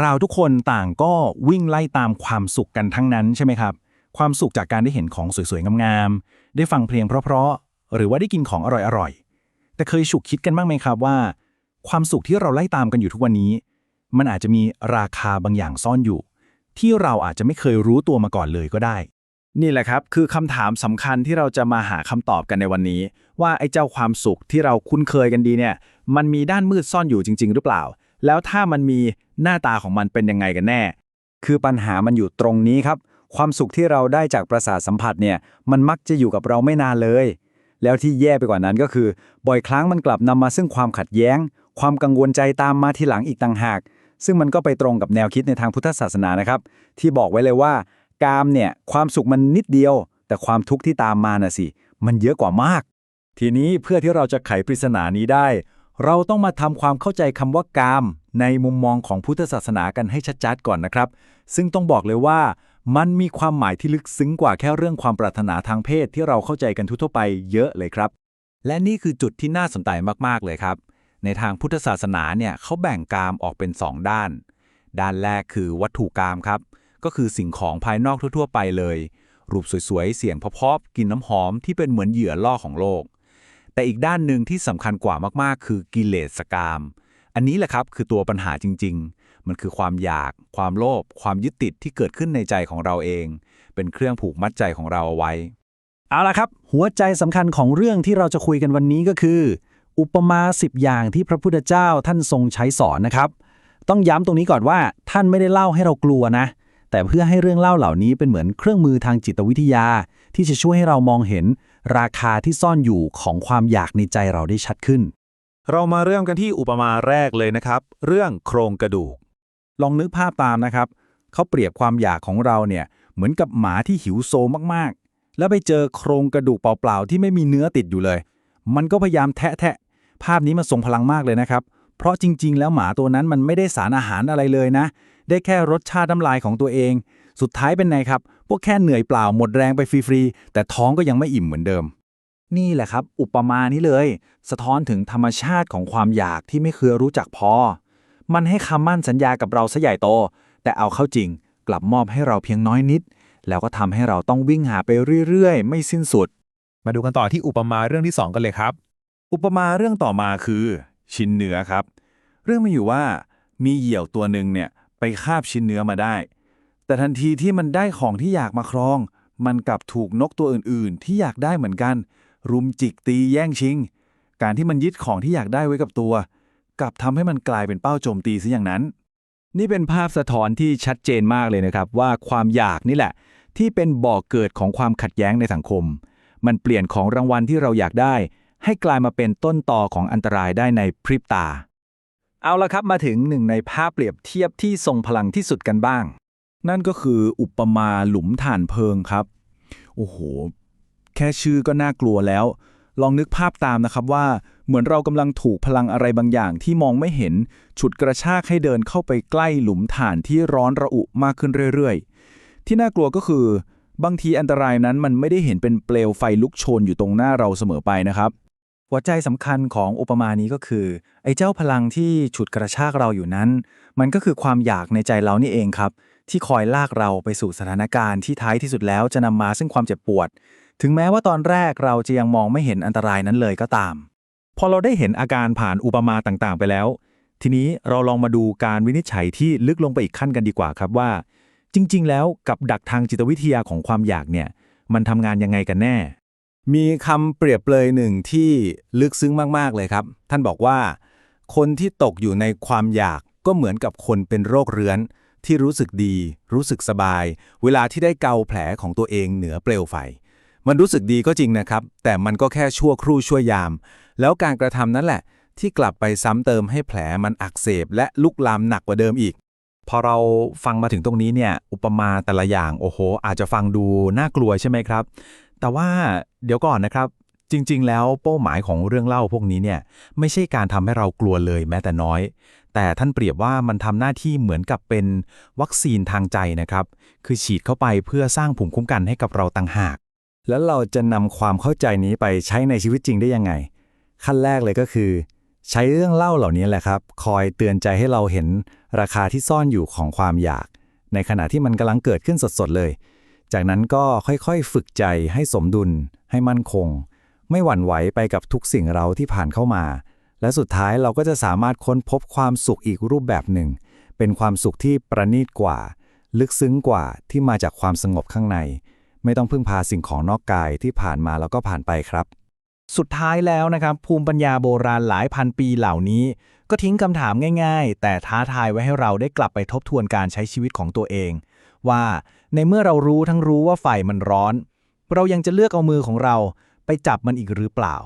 เราทุกคนต่างก็วิ่งไล่ตามความสุขกันทั้งนั้นใช่ไหมครับ ความสุขจากการได้เห็นของสวยๆ งามๆ ได้ฟังเพลงเพราะๆ หรือว่าได้กินของอร่อยๆ แต่เคยฉุกคิดกันบ้างไหมครับว่า ความสุขที่เราไล่ตามกันอยู่ทุกวันนี้ มันอาจจะมีราคาบางอย่างซ่อนอยู่ ที่เราอาจจะไม่เคยรู้ตัวมาก่อนเลยก็ได้ นี่แหละครับ คือคำถามสำคัญที่เราจะมาหาคำตอบกันในวันนี้ ว่าไอ้เจ้าความสุขที่เราคุ้นเคยกันดีเนี่ย มันมีด้านมืดซ่อนอยู่จริง ๆ หรือเปล่า แล้วถ้ามันมีหน้าตาของมันเป็นยังไงกันแน่ คือปัญหามันอยู่ตรงนี้ครับ ความสุขที่เราได้จากประสาทสัมผัสเนี่ยมันมักจะอยู่กับเราไม่นานเลย แล้วที่แย่ไปกว่านั้นก็คือ บ่อยครั้งมันกลับนำมาซึ่งความขัดแย้ง ความกังวลใจตามมาทีหลังอีกต่างหาก ซึ่งมันก็ไปตรงกับแนวคิดในทางพุทธศาสนานะครับ ที่บอกไว้เลยว่ากามเนี่ยความสุขมันนิดเดียว แต่ความทุกข์ที่ตามมาน่ะสิ มันเยอะกว่ามาก ทีนี้เพื่อที่เราจะไขปริศนานี้ได้ เราต้องมาทำความเข้าใจคำว่ากาม ในมุมมองของพุทธศาสนากันให้ชัดๆก่อนนะครับ ซึ่งต้องบอกเลยว่า มันมีความหมายที่ลึกซึ้งกว่าแค่เรื่องความปรารถนาทางเพศที่เราเข้าใจกันทั่วๆไปเยอะเลยครับ และนี่คือจุดที่น่าสนใจมากๆเลยครับ ในทางพุทธศาสนาเนี่ยเขาแบ่งกามออกเป็น 2 ด้าน ด้านแรกคือวัตถุกามครับ ก็คือสิ่งของภายนอกทั่วๆ ไปเลย รูปสวยๆ เสียงเพราะๆกินน้ำหอมที่เป็นเหมือนเหยื่อล่อของโลก แต่อีกด้านหนึ่งที่สำคัญกว่ามากๆ คือกิเลสกาม อันนี้แหละครับคือตัวปัญหาจริง ๆ มันคือความอยาก ความโลภ ความยึดติดที่เกิดขึ้นในใจของเราเอง เป็นเครื่องผูกมัดใจของเราเอาไว้ เอาละครับ หัวใจสำคัญของเรื่องที่เราจะคุยกันวันนี้ก็คือ อุปมา10อย่างที่พระพุทธเจ้าท่านทรงใช้สอนนะครับ ต้องย้ำตรงนี้ก่อนว่าท่านไม่ได้เล่าให้เรากลัวนะ แต่เพื่อให้เรื่องเล่าเหล่านี้เป็นเหมือนเครื่องมือทางจิตวิทยา ที่จะช่วยให้เรามองเห็น ราคาที่ซ่อนอยู่ของความอยากในใจเราได้ชัดขึ้น เรามาเริ่มกันที่อุปมาแรกเลยนะครับ เรื่องโครงกระดูก ลองนึกภาพตามนะครับ เขาเปรียบความอยากของเราเนี่ยเหมือนกับหมาที่หิวโซมากๆ แล้วไปเจอโครงกระดูกเปล่าๆ ที่ไม่มีเนื้อติดอยู่เลย มันก็พยายามแทะแทะภาพนี้มันทรงพลังมากเลยนะครับ เพราะจริงๆ แล้วหมาตัวนั้นมันไม่ได้สารอาหารอะไรเลยนะ ได้แค่รสชาติน้ำลายของตัวเอง สุดท้ายเป็นไงครับ พวกแค่เหนื่อยเปล่าหมดแรงไปฟรีๆ แต่ท้องก็ยังไม่อิ่มเหมือนเดิม นี่แหละครับ อุปมานี้เลย สะท้อนถึงธรรมชาติของความอยากที่ไม่เคยรู้จักพอ มันให้คำมั่นสัญญากับเราซะใหญ่โต แต่เอาเข้าจริง กลับมอบให้เราเพียงน้อยนิด แล้วก็ทำให้เราต้องวิ่งหาไปเรื่อยๆ ไม่สิ้นสุด มาดูกันต่อที่อุปมาเรื่องที่ 2 กันเลยครับ อุปมาเรื่องต่อมาคือ ชิ้นเนื้อครับ เรื่องมีอยู่ว่ามีเหยี่ยวตัวหนึ่งเนี่ยไปคาบชิ้นเนื้อมาได้ แต่ทันทีที่มันได้ของที่อยากมาครอง มันกลับถูกนกตัวอื่นๆ ที่อยากได้เหมือนกัน รุมจิกตีแย่งชิง การที่มันยึดของที่อยากได้ไว้กับตัว กลับทำให้มันกลายเป็นเป้าโจมตีซะอย่างนั้น นี่เป็นภาพสะท้อนที่ชัดเจนมากเลยนะครับ ว่าความอยากนี่แหละ ที่เป็นบ่อกเกิดของความขัดแย้งในสังคม มันเปลี่ยนของรางวัลที่เราอยากได้ ให้กลายมาเป็นต้นต่อของอันตรายได้ในพริบตา เอาละครับมาถึงหนึ่งในภาพเปรียบเทียบที่ทรงพลังที่สุดกันบ้าง นั่นก็คืออุปมาหลุมถ่านเพลิงครับ โอ้โห แค่ชื่อก็น่ากลัวแล้ว ลองนึกภาพตามนะครับว่า เหมือนเรากำลังถูกพลังอะไรบางอย่างที่มองไม่เห็น ฉุดกระชากให้เดินเข้าไปใกล้หลุมถ่านที่ร้อนระอุมากขึ้นเรื่อยๆ ที่น่ากลัวก็คือบางทีอันตรายนั้นมันไม่ได้เห็นเป็นเปลวไฟลุกโชนอยู่ตรงหน้าเราเสมอไปนะครับ หัวใจสำคัญของอุปมานี้ก็คือ ไอ้เจ้าพลังที่ฉุดกระชากเราอยู่นั้น มันก็คือความอยากในใจเรานี่เองครับ ที่คอยลากเราไปสู่สถานการณ์ที่ท้ายที่สุดแล้วจะนำมาซึ่งความเจ็บปวด ถึงแม้ว่าตอนแรกเราจะยังมองไม่เห็นอันตรายนั้นเลยก็ตาม พอเราได้เห็นอาการผ่านอุปมาต่างๆ ไปแล้ว ทีนี้เราลองมาดูการวินิจฉัยที่ลึกลงไปอีกขั้นกันดีกว่าครับว่า จริง ๆ แล้วกับดักทางจิตวิทยาของความอยากเนี่ยมันทำงานยังไงกันแน่ มีคำเปรียบเลยหนึ่งที่ลึกซึ้งมากๆเลยครับ ท่านบอกว่า คนที่ตกอยู่ในความอยากก็เหมือนกับคนเป็นโรคเรื้อน ที่รู้สึกดี รู้สึกสบาย เวลาที่ได้เกาแผลของตัวเองเหนือเปลวไฟ มันรู้สึกดีก็จริงนะครับ แต่มันก็แค่ชั่วครู่ชั่วยาม แล้วการกระทำนั่นแหละ ที่กลับไปซ้ำเติมให้แผลมันอักเสบ และลุกลามหนักกว่าเดิมอีก พอเราฟังมาถึงตรงนี้เนี่ย อุปมาแต่ละอย่างโอ้โห อาจจะฟังดูน่ากลัวใช่ไหมครับ แต่ว่าเดี๋ยวก่อนนะครับจริง ๆ แล้วเป้าหมายของเรื่องเล่าพวกนี้เนี่ยไม่ใช่การทำให้เรากลัวเลยแม้แต่น้อย แต่ท่านเปรียบว่ามันทำหน้าที่เหมือนกับเป็นวัคซีนทางใจนะครับ คือฉีดเข้าไปเพื่อสร้างภูมิคุ้มกันให้กับเราต่างหาก แล้วเราจะนำความเข้าใจนี้ไปใช้ในชีวิตจริงได้ยังไง ขั้นแรกเลยก็คือ ใช้เรื่องเล่าเหล่านี้แหละครับ คอยเตือนใจให้เราเห็นราคาที่ซ่อนอยู่ของความอยาก ในขณะที่มันกำลังเกิดขึ้นสดๆเลย จากนั้นก็ค่อยๆฝึกใจให้สมดุล ให้มั่นคง ไม่หวั่นไหวไปกับทุกสิ่งเราที่ผ่านเข้ามา และสุดท้ายเราก็จะสามารถค้นพบความสุขอีกรูปแบบหนึ่ง เป็นความสุขที่ประณีตกว่า ลึกซึ้งกว่าที่มาจากความสงบข้างใน ไม่ต้องพึ่งพาสิ่งของนอกกายที่ผ่านมาแล้วก็ผ่านไปครับ สุดท้ายแล้วนะครับ ภูมิปัญญาโบราณหลายพันปีเหล่านี้ ก็ทิ้งคำถามง่าย ๆ แต่ท้าทายไว้ให้เราได้กลับไปทบทวนการใช้ชีวิตของตัวเอง ว่าในเมื่อเรารู้ทั้งรู้ว่าไฟมันร้อน เรายังจะเลือกเอามือของเราไปจับมันอีกหรือเปล่า